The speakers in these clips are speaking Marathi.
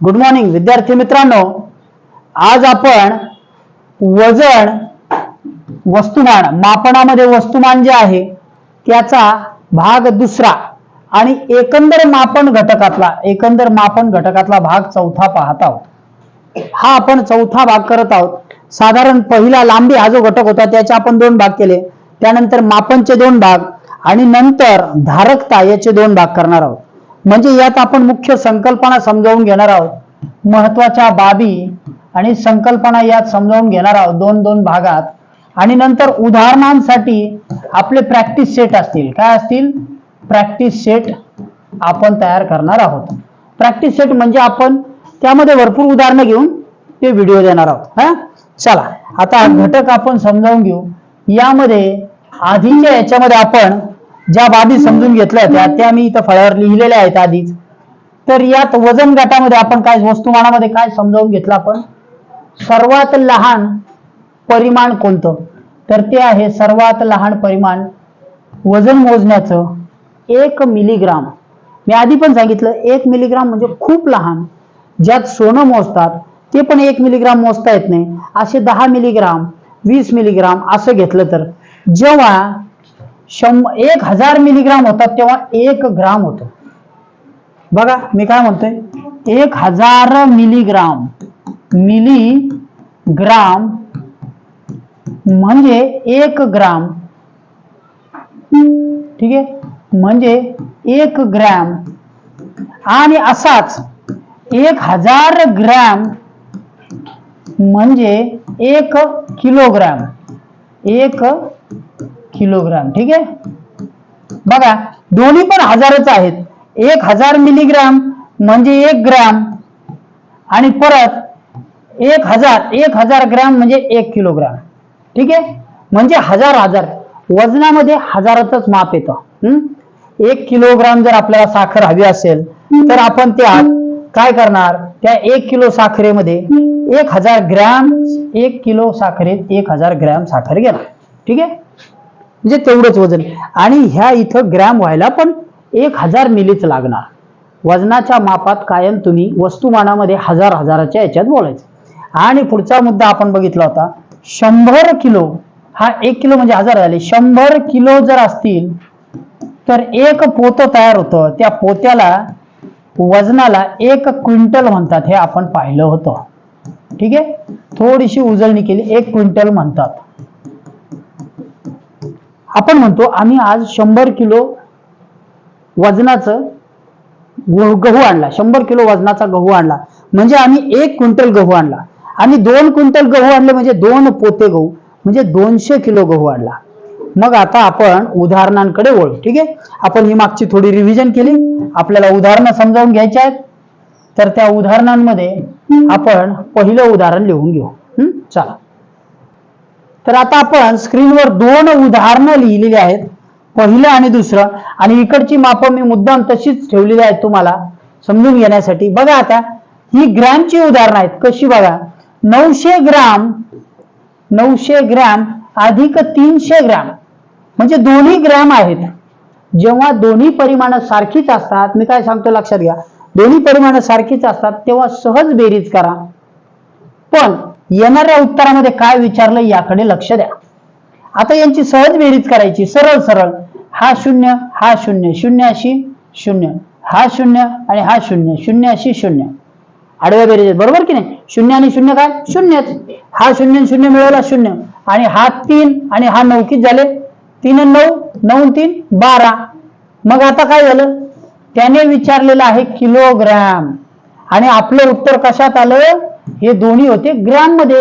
गुड मॉर्निंग विद्यार्थी मित्रांनो. आज आपण वजन वस्तुमान मापनामध्ये वस्तुमान जे आहे त्याचा भाग दुसरा आणि एकंदर मापन घटकातला एकंदर मापन घटकातला भाग चौथा पाहत आहोत. हा आपण चौथा भाग करत आहोत. साधारण पहिला लांबी हा जो घटक होता त्याचे आपण दोन भाग केले. त्यानंतर मापनचे दोन भाग आणि नंतर धारकता याचे दोन भाग करणार आहोत. म्हणजे यात आपण मुख्य संकल्पना समजावून घेणार आहोत. महत्त्वाच्या बाबी आणि संकल्पना यात समजावून घेणार आहोत दोन दोन भागात. आणि नंतर उदाहरणांसाठी आपले प्रॅक्टिस सेट असतील. काय असतील? प्रॅक्टिस सेट आपण तयार करणार आहोत. प्रॅक्टिस सेट म्हणजे आपण त्यामध्ये भरपूर उदाहरणं घेऊन ते व्हिडिओ देणार आहोत. हा? चला आता घटक आपण समजावून घेऊ. यामध्ये आधीच्या याच्यामध्ये आपण ज्या बाबी समजून घेतल्या होत्या त्या मी इथं फळ्यावर लिहिलेल्या आहेत आधीच. तर यात वजन गटामध्ये आपण काय वस्तुमानामध्ये काय समजावून घेतलं आपण? सर्वात लहान परिमाण कोणतं? तर ते आहे सर्वात लहान परिमाण वजन मोजण्याचं एक मिलीग्राम मी आधी पण सांगितलं एक मिलीग्राम म्हणजे खूप लहान. ज्यात सोनं मोजतात ते पण एक मिलीग्राम मोजता येत नाही. असे दहा मिलीग्राम वीस मिलीग्राम असं घेतलं तर. जेव्हा शंभ एक हजार मिलीग्राम होतात तेव्हा एक ग्राम होतं. बघा मी काय म्हणतोय? एक हजार मिलीग्राम मिली ग्राम म्हणजे एक ग्राम ठीक आहे? म्हणजे एक ग्रॅम आणि असाच एक हजार ग्रॅम म्हणजे एक किलोग्रॅम एक किलोग्राम ठीक आहे? बघा दोन्ही पण हजारच आहेत. एक हजार मिलीग्राम म्हणजे एक ग्राम. आणि परत एक हजार एक हजार ग्राम म्हणजे एक किलोग्राम. ठीक आहे? म्हणजे हजार हजार. वजनामध्ये हजारातच माप येतं. एक किलोग्राम जर आपल्याला साखर हवी असेल तर आपण त्यात काय करणार? त्या एक किलो साखरेमध्ये एक हजार ग्रॅम एक किलो साखरेत एक हजार ग्रॅम साखर घेणार. ठीक आहे? म्हणजे तेवढंच वजन. आणि ह्या इथं ग्रॅम व्हायला पण एक हजार मिलीच लागणार. वजनाच्या मापात कायम तुम्ही वस्तुमानामध्ये हजार हजाराच्या याच्यात बोलायचं. आणि पुढचा मुद्दा आपण बघितला होता शंभर किलो हा एक किलो म्हणजे हजार झाले शंभर किलो जर असतील तर एक पोतं तयार होतं. त्या पोत्याला वजनाला एक क्विंटल म्हणतात हे आपण पाहिलं होतं. ठीक आहे? थोडीशी उजळणी केली एक क्विंटल म्हणतात. आपण म्हणतो आम्ही आज शंभर किलो वजनाचं गहू आणला. शंभर किलो वजनाचा गहू आणला. म्हणजे आम्ही एक क्विंटल गहू आणला. आणि दोन क्विंटल गहू आणले म्हणजे दोन पोते गहू म्हणजे दोनशे किलो गहू आणला. मग आता आपण उदाहरणांकडे वळू ठीक आहे? आपण ही मागची थोडी रिव्हिजन केली. आपल्याला उदाहरणं समजावून घ्यायची आहेत. तर त्या उदाहरणांमध्ये आपण पहिलं उदाहरण लिहून घेऊ. चला. तर आता आपण स्क्रीनवर दोन उदाहरणं लिहिलेली आहेत. पहिलं आणि दुसरं. आणि इकडची मापं मी मुद्दाम तशीच ठेवलेली आहेत तुम्हाला समजून घेण्यासाठी. बघा आता ही ग्रॅमची उदाहरणं आहेत. कशी बघा? नऊशे ग्राम नऊशे ग्रॅम अधिक तीनशे ग्रॅम. म्हणजे दोन्ही ग्रॅम आहेत. जेव्हा दोन्ही परिमाणं सारखीच असतात मी काय सांगतो लक्षात घ्या. दोन्ही परिमाणं सारखीच असतात तेव्हा सहज बेरीज करा. पण येणाऱ्या उत्तरामध्ये काय विचारलं याकडे लक्ष द्या. आता यांची सहज बेरीज करायची सरळ सरळ. हा शून्य हा शून्य शून्य अशी शून्य हा शून्य आणि हा शून्य शून्य अशी शून्य. आडव्या बेरीज बरोबर की नाही? शून्य आणि शून्य काय? शून्यच. हा शून्य शून्य मिळवला शून्य. आणि हा तीन आणि हा नऊ किती झाले? तीन नऊ नऊ तीन बारा. मग आता काय झालं? त्याने विचारलेलं आहे किलोग्रॅम. आणि आपलं उत्तर कशात आलं? हे दोन्ही होते ग्रॅममध्ये.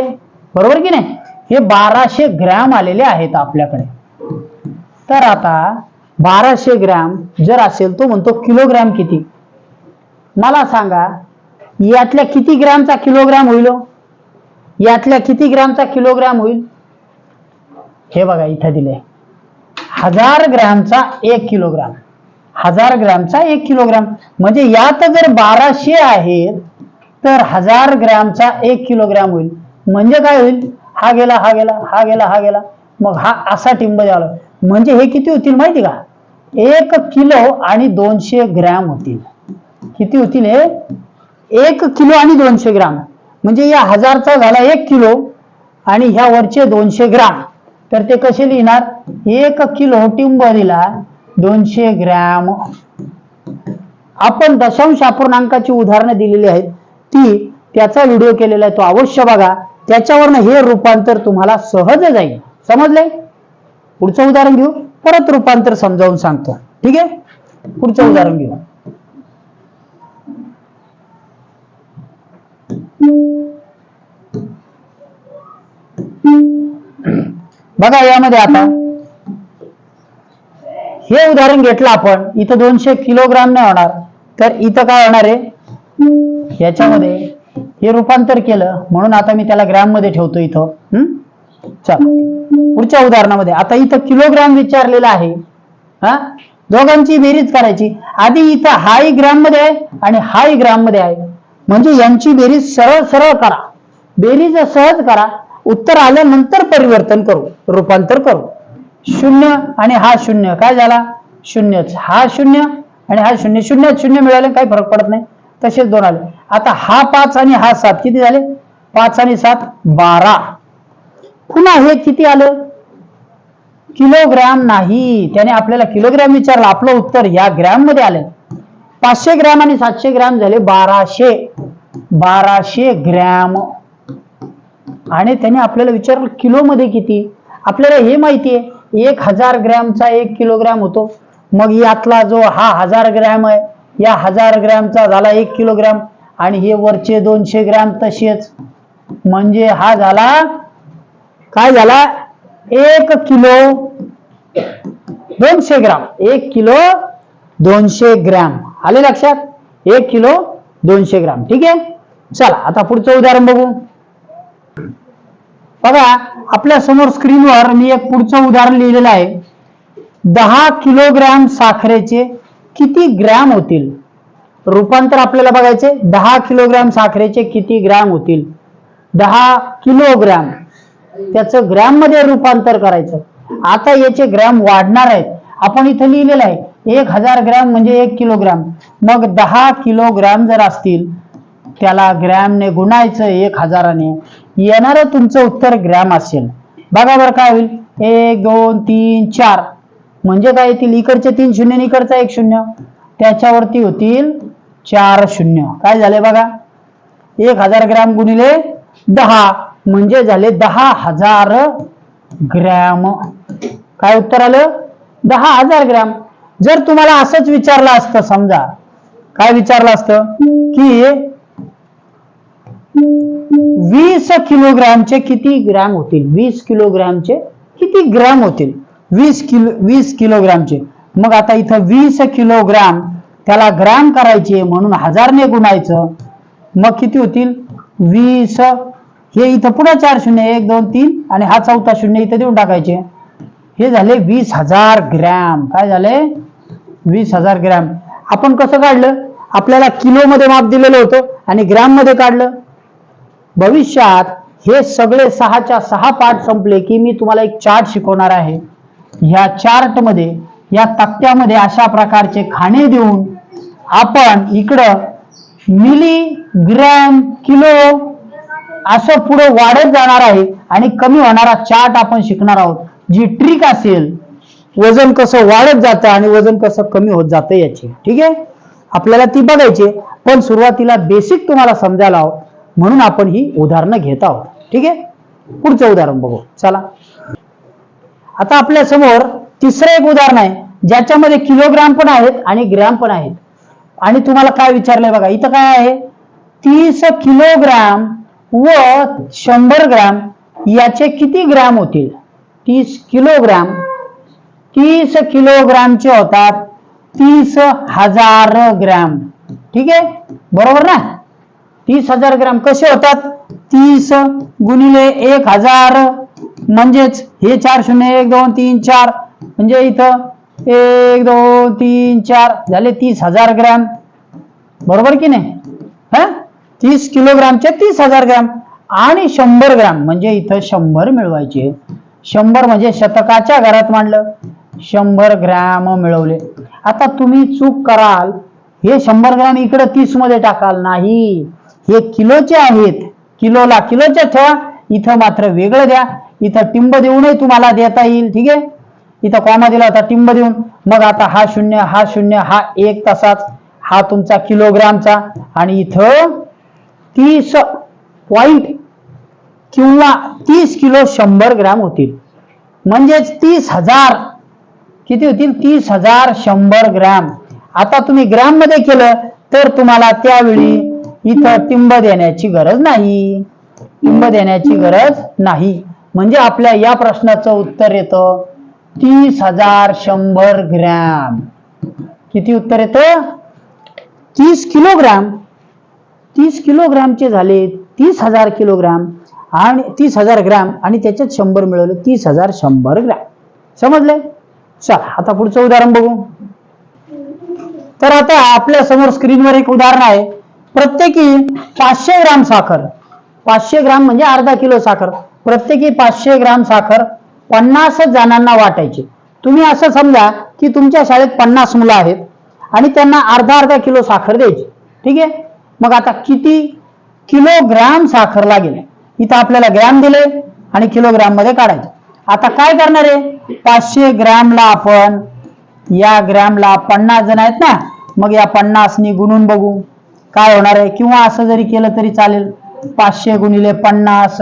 बरोबर की नाही? हे बाराशे ग्रॅम आलेले आहेत आपल्याकडे. तर आता बाराशे ग्रॅम जर असेल तो म्हणतो किलोग्रॅम किती? मला सांगा यातल्या किती ग्रॅमचा किलोग्रॅम होईल हो? यातल्या किती ग्रॅमचा किलोग्रॅम होईल? हे बघा इथं दिले हजार ग्रॅमचा एक किलोग्रॅम. हजार ग्रॅमचा एक किलोग्रॅम. म्हणजे यात जर बाराशे आहेत तर हजार ग्रॅमचा एक किलोग्रॅम होईल. म्हणजे काय होईल? हा गेला हा गेला हा गेला हा गेला. मग हा असा टिंब झाला. म्हणजे हे किती होतील माहिती का? एक किलो आणि दोनशे ग्रॅम होतील. किती होतील हे? एक किलो आणि दोनशे ग्राम. म्हणजे या हजारचा झाला एक किलो आणि ह्या वरचे दोनशे ग्राम. तर ते कसे लिहिणार? एक किलो टिंबरीला दोनशे ग्रॅम. आपण दशांश अपूर्णांकाची उदाहरणं दिलेली आहेत. ती त्याचा व्हिडिओ केलेला आहे तो अवश्य बघा. त्याच्यावरनं हे रूपांतर तुम्हाला सहज जाईल. समजले पुढचं उदाहरण घेऊ. परत रूपांतर समजावून सांगतो. ठीक आहे? पुढचं उदाहरण घेऊ. बघा यामध्ये आता हे उदाहरण घेतलं आपण. इथं दोनशे किलोग्राम नाही होणार. तर इथं काय होणार आहे? याच्यामध्ये हे रूपांतर केलं म्हणून आता मी त्याला ग्रॅममध्ये ठेवतो इथं. हम्म? चल. पुढच्या उदाहरणामध्ये आता इथं किलोग्राम विचारलेला आहे. हा? दोघांची बेरीज करायची. आधी इथं हाय ग्रॅममध्ये आहे आणि हाय ग्रॅममध्ये आहे. म्हणजे यांची बेरीज सरळ सरळ करा. बेरीज सहज करा. उत्तर आल्यानंतर परिवर्तन करू. रूपांतर करू. शून्य आणि हा शून्य. काय झाला? शून्यच. हा शून्य आणि हा शून्य. शून्य शून्य मिळाले काही फरक पडत नाही. तसेच दोन आले. आता हा पाच आणि हा सात किती झाले? पाच आणि सात बारा. पुन्हा हे किती आलं? किलोग्रॅम नाही. त्याने आपल्याला किलोग्रॅम विचारलं. आपलं उत्तर या ग्रॅममध्ये आलं. पाचशे ग्रॅम आणि सातशे ग्रॅम झाले बाराशे. बाराशे ग्रॅम. आणि त्याने आपल्याला विचारलं किलो मध्ये किती? आपल्याला हे माहिती आहे एक हजार ग्रॅमचा एक किलोग्रॅम होतो. मग यातला जो हा हजार ग्रॅम आहे या हजार ग्रॅमचा झाला एक किलोग्राम आणि हे वरचे दोनशे ग्रॅम तसेच. म्हणजे हा झाला काय झाला? एक किलो दोनशे ग्राम. एक किलो दोनशे ग्रॅम. आले लक्षात? एक किलो दोनशे ग्राम. ठीक आहे? चला आता पुढचं उदाहरण बघू. बघा आपल्यासमोर स्क्रीनवर मी एक पुढचं उदाहरण लिहिलेलं आहे. दहा किलोग्रॅम साखरेचे किती ग्रॅम होतील? रूपांतर आपल्याला बघायचे दहा किलोग्रॅम साखरेचे किती ग्रॅम होतील? दहा किलोग्रॅम. त्याचं ग्रॅममध्ये रूपांतर करायचं. आता याचे ग्रॅम वाढणार आहेत. आपण इथं लिहिलेलं आहे एक हजार ग्रॅम म्हणजे एक किलोग्रॅम. मग दहा किलोग्रॅम जर असतील त्याला ग्रॅमने गुणायचं एक हजाराने. येणारं तुमचं उत्तर ग्रॅम असेल. बघा बरं काय होईल. एक दोन तीन चार. म्हणजे काय येतील? इकडचे तीन शून्य इकडचा एक शून्य. त्याच्यावरती होतील चार शून्य. काय झाले बघा? एक हजार ग्रॅम गुणिले दहा. म्हणजे झाले दहा हजार ग्रॅम. काय उत्तर आलं? दहा हजार ग्रॅम. जर तुम्हाला असंच विचारलं असतं समजा. काय विचारलं असतं? की वीस किलोग्रॅमचे किती ग्रॅम होतील? वीस किलोग्रॅमचे किती ग्रॅम होतील? वीस किलो वीस किलोग्रामचे. मग आता इथं वीस किलोग्रॅम त्याला ग्राम करायचे म्हणून हजारने गुणायचं. मग किती होतील? वीस. हे इथं पुन्हा चार शून्य एक दोन तीन आणि हा चौथा शून्य इथं देऊन टाकायचे. हे झाले वीस हजार ग्रॅम. काय झाले? वीस हजार ग्रॅम. आपण कसं काढलं? आपल्याला किलोमध्ये माप दिलेलं होतं आणि ग्रॅममध्ये काढलं. भविष्यात हे सगळे सहाच्या सहा पाठ संपले की मी तुम्हाला एक चार्ट शिकवणार आहे. ह्या चार्टमध्ये या तक्त्यामध्ये अशा प्रकारचे खाणे देऊन आपण इकडं मिली ग्रॅम किलो असं पुढे वाढत जाणार आहे आणि कमी होणारा चार्ट आपण शिकणार आहोत. जी ट्रिक असेल वजन कसं वाढत जातं आणि वजन कसं कमी होत जातं याची. ठीक आहे? आपल्याला ती बघायची पण सुरुवातीला बेसिक तुम्हाला समजायला हवं. म्हणून आपण ही उदाहरणं घेत आहोत. ठीक आहे? पुढचं उदाहरण बघू. चला. आता आपल्यासमोर तिसरं एक उदाहरण आहे ज्याच्यामध्ये किलोग्राम पण आहेत आणि ग्रॅम पण आहेत. आणि तुम्हाला काय विचारलंय बघा इथं काय आहे? तीस किलोग्राम व शंभर ग्रॅम याचे किती ग्रॅम होतील? तीस किलोग्राम तीस किलोग्रामचे होतात तीस हजार ग्रॅम ठीक आहे? बरोबर ना? तीस हजार ग्रॅम कसे होतात? तीस गुणिले एक हजार म्हणजेच हे चार शून्य एक दोन तीन चार म्हणजे इथं एक दोन तीन चार झाले तीस हजार ग्रॅम. बरोबर की नाही? हा? तीस किलोग्रामचे तीस हजार ग्रॅम. आणि शंभर ग्रॅम म्हणजे इथं शंभर मिळवायचे. शंभर म्हणजे शतकाच्या घरात मांडलं. शंभर ग्रॅम मिळवले. आता तुम्ही चूक कराल. हे शंभर ग्रॅम इकडे तीसमध्ये टाकाल. नाही. हे किलोचे आहेत. किलोला किलोच्या ठेवा. इथं मात्र वेगळं द्या. इथं टिंब देऊनही तुम्हाला देता येईल ठीक आहे? इथं कॉमा दिला होता टिंब देऊन. मग आता हा शून्य हा शून्य हा एक तसाच हा तुमचा किलोग्रामचा. आणि इथं तीस पॉइंट किंवा तीस किलो शंभर ग्राम होतील. म्हणजेच तीस हजार किती होतील? तीस हजार शंभर ग्राम. आता तुम्ही ग्रॅममध्ये केलं तर तुम्हाला त्यावेळी इथं टिंब देण्याची गरज नाही. टिंब देण्याची गरज नाही. म्हणजे आपल्या या प्रश्नाचं उत्तर येतं तीस हजार शंभर ग्रॅम. किती उत्तर येतं? तीस किलोग्राम. तीस किलोग्रामचे झाले तीस हजार किलोग्राम आणि तीस हजार ग्रॅम आणि त्याच्यात शंभर मिळवलं तीस हजार शंभर ग्रॅम. समजले चला आता पुढचं उदाहरण बघू. तर आता आपल्यासमोर स्क्रीनवर एक उदाहरण आहे. प्रत्येकी पाचशे ग्राम साखर. पाचशे ग्राम म्हणजे अर्धा किलो साखर. प्रत्येकी पाचशे ग्राम साखर पन्नास जणांना वाटायची. तुम्ही असं समजा की तुमच्या शाळेत पन्नास मुलं आहेत आणि त्यांना अर्धा अर्धा किलो साखर द्यायची. ठीक आहे? मग आता किती किलोग्राम साखर लागेल? इथं आपल्याला ग्रॅम दिले आणि किलोग्राममध्ये काढायचे. आता काय करणार आहे? पाचशे ग्रॅमला आपण या ग्रॅमला पन्नास जण आहेत ना मग या पन्नासनी गुणून बघू. काय होणार आहे? किंवा असं जरी केलं तरी चालेल. पाचशे गुणिले पन्नास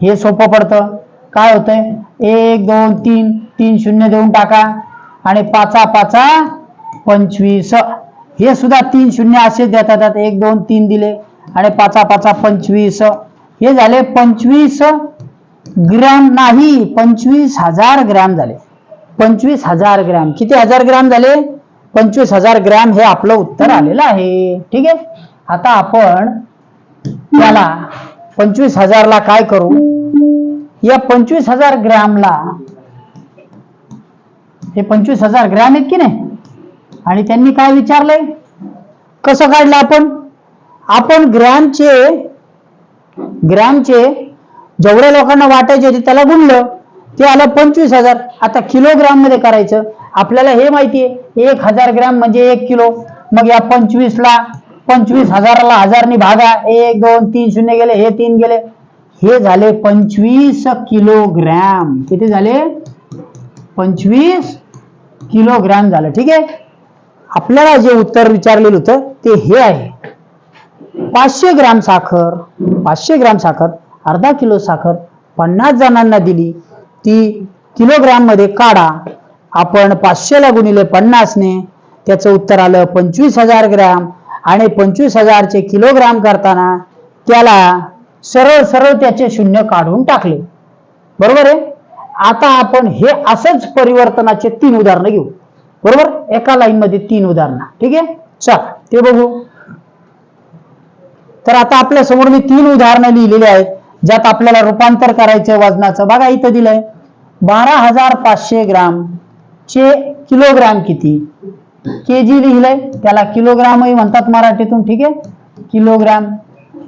हे सोपं पडतं. काय होतंय? एक दोन तीन तीन शून्य देऊन टाका. आणि पाचा पाचा पंचवीस. हे सुद्धा तीन शून्य असे देतात. एक दोन तीन दिले. आणि पाचा पाचा पंचवीस. हे झाले पंचवीस ग्रॅम नाही पंचवीस हजार ग्रॅम झाले. पंचवीस हजार ग्रॅम. किती हजार ग्रॅम झाले? पंचवीस हजार ग्रॅम हे आपलं उत्तर आलेलं आहे. ठीक आहे? आता आपण त्याला पंचवीस हजारला काय करू? या पंचवीस हजार ग्रॅमला हे पंचवीस हजार ग्रॅम आहेत की नाही? आणि त्यांनी काय विचारलंय? कसं काढलं आपण? आपण ग्रॅमचे ग्रॅमचे जेवढ्या लोकांना वाटायचे होते त्याला गुणलं. ते आलं पंचवीस हजार. आता किलोग्राममध्ये करायचं. आपल्याला हे माहिती आहे एक हजार ग्रॅम म्हणजे एक किलो. मग या पंचवीसला पंचवीस हजाराला हजारनी भागा. एक दोन तीन शून्य गेले हे तीन गेले. हे झाले पंचवीस किलोग्रॅम. किती झाले? पंचवीस किलोग्रॅम झालं. ठीक आहे? आपल्याला जे उत्तर विचारलेलं होतं ते हे आहे. पाचशे ग्राम साखर पाचशे ग्रॅम साखर अर्धा किलो साखर पन्नास जणांना दिली. ती किलोग्रॅममध्ये काढा. आपण पाचशेला गुणिले पन्नासने त्याचं उत्तर आलं पंचवीस हजार ग्रॅम. आणि पंचवीस हजारचे किलोग्राम करताना त्याला सरळ सरळ त्याचे शून्य काढून टाकले. बरोबर आहे? आता आपण हे असंच परिवर्तनाचे तीन उदाहरणं घेऊ. बरोबर? एका लाईन मध्ये तीन उदाहरणं. ठीक आहे? चल ते बघू. तर आता आपल्यासमोर मी तीन उदाहरणं लिहिलेली आहेत ज्यात आपल्याला रूपांतर करायचं वजनाचं. बघा इथं दिलंय. बारा हजार पाचशे ग्राम चे किलोग्राम किती? के जी लिहिलंय. त्याला किलोग्रामही म्हणतात मराठीतून ठीक आहे? किलोग्राम.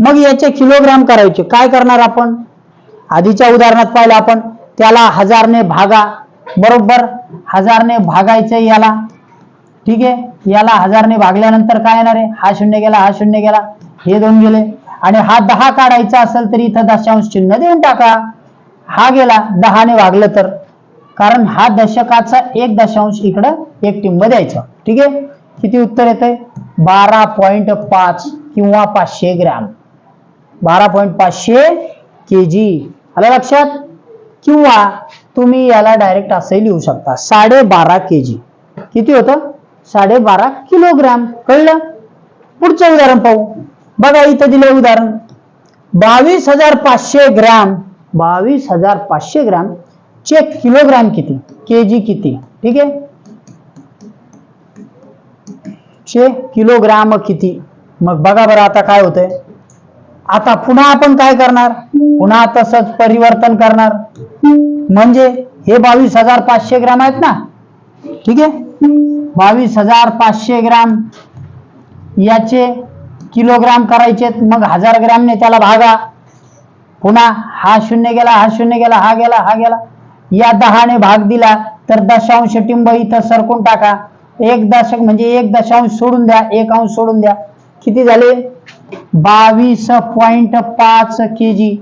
मग याचे किलोग्राम करायचे. काय करणार आपण? आधीच्या उदाहरणात पाहिलं आपण त्याला हजारने भागा. बरोबर? हजारने भागायचं याला. ठीक आहे? याला हजारने भागल्यानंतर काय येणार आहे? हा शून्य गेला हा शून्य गेला. हे दोन गेले. आणि हा दहा काढायचा असेल तर इथं दशांश चिन्ह देऊन टाका. हा गेला दहाने भागलं तर. कारण हा दशकाचा एक दशांश इकडं एक टिंब द्यायचं. ठीक आहे? किती उत्तर येतंय? बारा पॉइंट पाच किंवा पाचशे ग्रॅम. बारा पॉइंट पाचशे के जी आलं लक्षात? किंवा तुम्ही याला डायरेक्ट असंही लिहू शकता. साडेबारा के जी किती होतं? साडेबारा किलोग्रॅम. कळलं? पुढचं उदाहरण पाहू. बघा इथं दिलं उदाहरण. बावीस हजार पाचशे ग्रॅम. बावीस हजार पाचशे ग्रॅम. चे किलोग्राम किती? के जी किती? ठीक आहे? चे किलोग्राम किती? मग बघा बरं आता काय होतंय. आता पुन्हा आपण काय करणार? पुन्हा तसंच परिवर्तन करणार. म्हणजे हे बावीस हजार पाचशे ग्राम आहेत ना? ठीक आहे? बावीस हजार पाचशे ग्राम याचे किलोग्राम करायचे मग हजार ग्रामने त्याला भागा. पुन्हा हा शून्य गेला हा शून्य गेला हा गेला हा गेला. या दहाने भाग दिला तर दशांश टिंब इथं सरकून टाका. एक दशक म्हणजे एक दशांश सोडून द्या एक अंश सोडून द्या. किती झाले? बावीस पॉइंट पाच के जी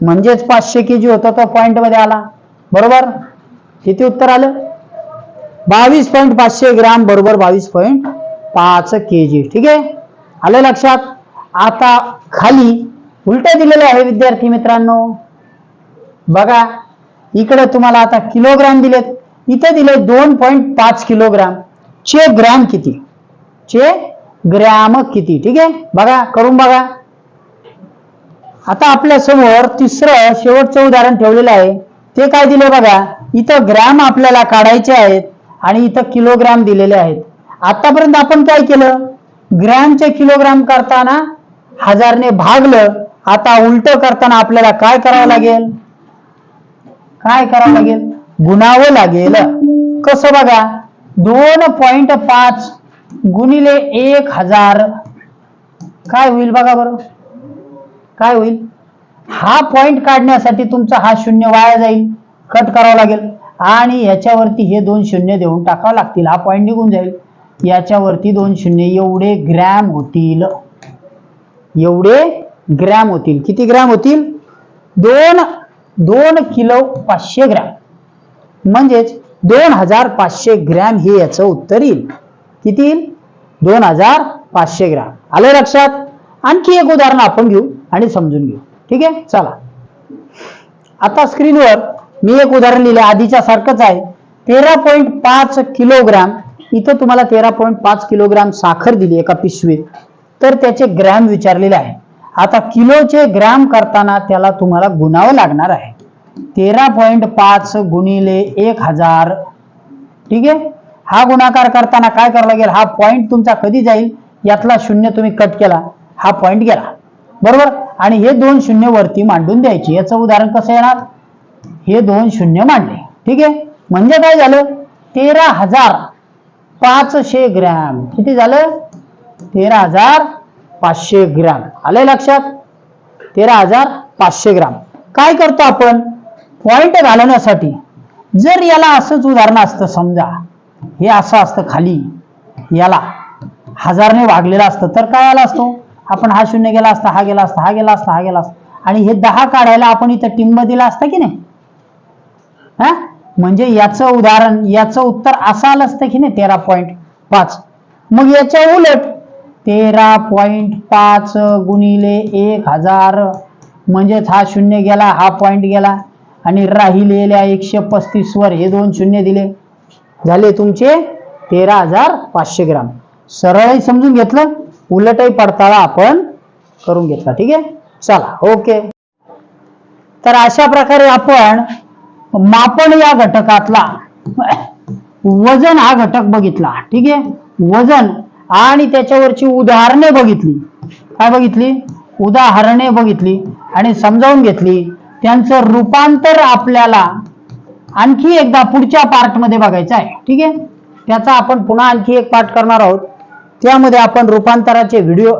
म्हणजेच पाचशे के जी होता तो पॉइंटमध्ये आला. बरोबर? किती उत्तर आलं? बावीस पॉईंट पाचशे ग्राम बरोबर बावीस पॉईंट पाच के जी ठीक आहे? आलं लक्षात? आता खाली उलट दिलेल्या आहे विद्यार्थी मित्रांनो. बघा इकडे तुम्हाला आता किलोग्राम दिलेत. इथे दिले दोन पॉईंट पाच किलोग्राम. चे ग्रॅम किती? चे ग्रॅम किती? ठीक आहे? बघा करून बघा. आता आपल्यासमोर तिसरं शेवटचं उदाहरण ठेवलेलं आहे. ते काय दिले बघा? इथं ग्रॅम आपल्याला काढायचे आहेत आणि इथं किलोग्राम दिलेले आहेत. आतापर्यंत आपण काय केलं? ग्रॅमचे किलोग्राम करताना हजारने भागलं. आता उलट करताना आपल्याला काय करावं लागेल? काय करावं लागेल? गुणावं लागेल. कसं बघा? दोन पॉइंट पाच गुणिले एक हजार. काय होईल बघा बरं? काय होईल? हा पॉइंट काढण्यासाठी तुमचा हा शून्य वाया जाईल. कट करावा लागेल. आणि याच्यावरती हे दोन शून्य देऊन टाकावं लागतील. हा पॉइंट निघून जाईल. याच्यावरती दोन शून्य एवढे ग्रॅम होतील. एवढे ग्रॅम होतील. किती ग्रॅम होतील? दोन दोन किलो पाचशे ग्रॅम. म्हणजेच दोन हजार पाचशे ग्रॅम हे याचं उत्तर येईल. किती येईल? दोन हजार पाचशे ग्रॅम. आलं लक्षात? आणखी एक उदाहरण आपण घेऊ आणि समजून घेऊ. ठीक आहे? चला. आता स्क्रीनवर मी एक उदाहरण लिहिलं. आधीच्या सारखंच आहे. तेरा पॉईंट पाच किलोग्राम. इथं तुम्हाला तेरा पॉईंट पाच किलोग्राम साखर दिली एका पिशवीत. तर त्याचे ग्रॅम विचारलेले आहे. आता किलोचे ग्रॅम करताना त्याला तुम्हाला गुणावं लागणार आहे. तेरा पॉईंट पाच गुणिले एक हजार. ठीक आहे? हा गुणाकार करताना काय करावं लागेल? हा पॉईंट तुमचा कधी जाईल? यातला शून्य तुम्ही कट केला. हा पॉईंट गेला. बरोबर? आणि हे दोन शून्य वरती मांडून द्यायचे. याचं उदाहरण कसं येणार? हे दोन शून्य मांडले. ठीक आहे? म्हणजे काय झालं? तेरा हजार पाचशे ग्रॅम. किती झालं? तेरा हजार पाचशे ग्रॅम. आलंय लक्षात? तेरा हजार पाचशे ग्राम. काय करतो आपण? पॉइंट घालवण्यासाठी जर याला असंच उदाहरण असतं समजा हे असं असतं खाली याला हजारने वागलेलं असतं तर काय आला असतो? आपण हा शून्य गेला असता हा गेला असता हा गेला असता हा गेला असता. आणि हे दहा काढायला आपण इथं टिंब दिला असतं की नाही? हा? म्हणजे याचं उदाहरण याचं उत्तर असं आलं असतं की नाही? तेरा पॉईंट पाच. मग याच्या उलट तेरा पॉईंट पाच गुणिले एक हजार. म्हणजेच हा शून्य गेला हा पॉईंट गेला. आणि राहिलेल्या एकशे पस्तीस वर हे दोन शून्य दिले. झाले तुमचे तेरा हजार पाचशे ग्राम. सरळही समजून घेतलं उलटही पडताळा आपण करून घेतला. ठीक आहे? चला ओके. तर अशा प्रकारे आपण मापन या घटकातला वजन हा घटक बघितला. ठीक आहे? वजन आणि त्याच्यावरची उदाहरणे बघितली. काय बघितली? उदाहरणे बघितली आणि समजावून घेतली. त्यांचं रूपांतर आपल्याला आणखी एकदा पुढच्या पार्टमध्ये बघायचं आहे. ठीक आहे? त्याचा आपण पुन्हा आणखी एक पार्ट करणार आहोत. त्यामध्ये आपण रूपांतराचे व्हिडिओ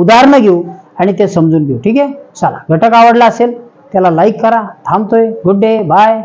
उदाहरणं घेऊ आणि ते समजून घेऊ. ठीक आहे? चला. घटक आवडला असेल त्याला लाईक करा. थांबतोय. Good day bye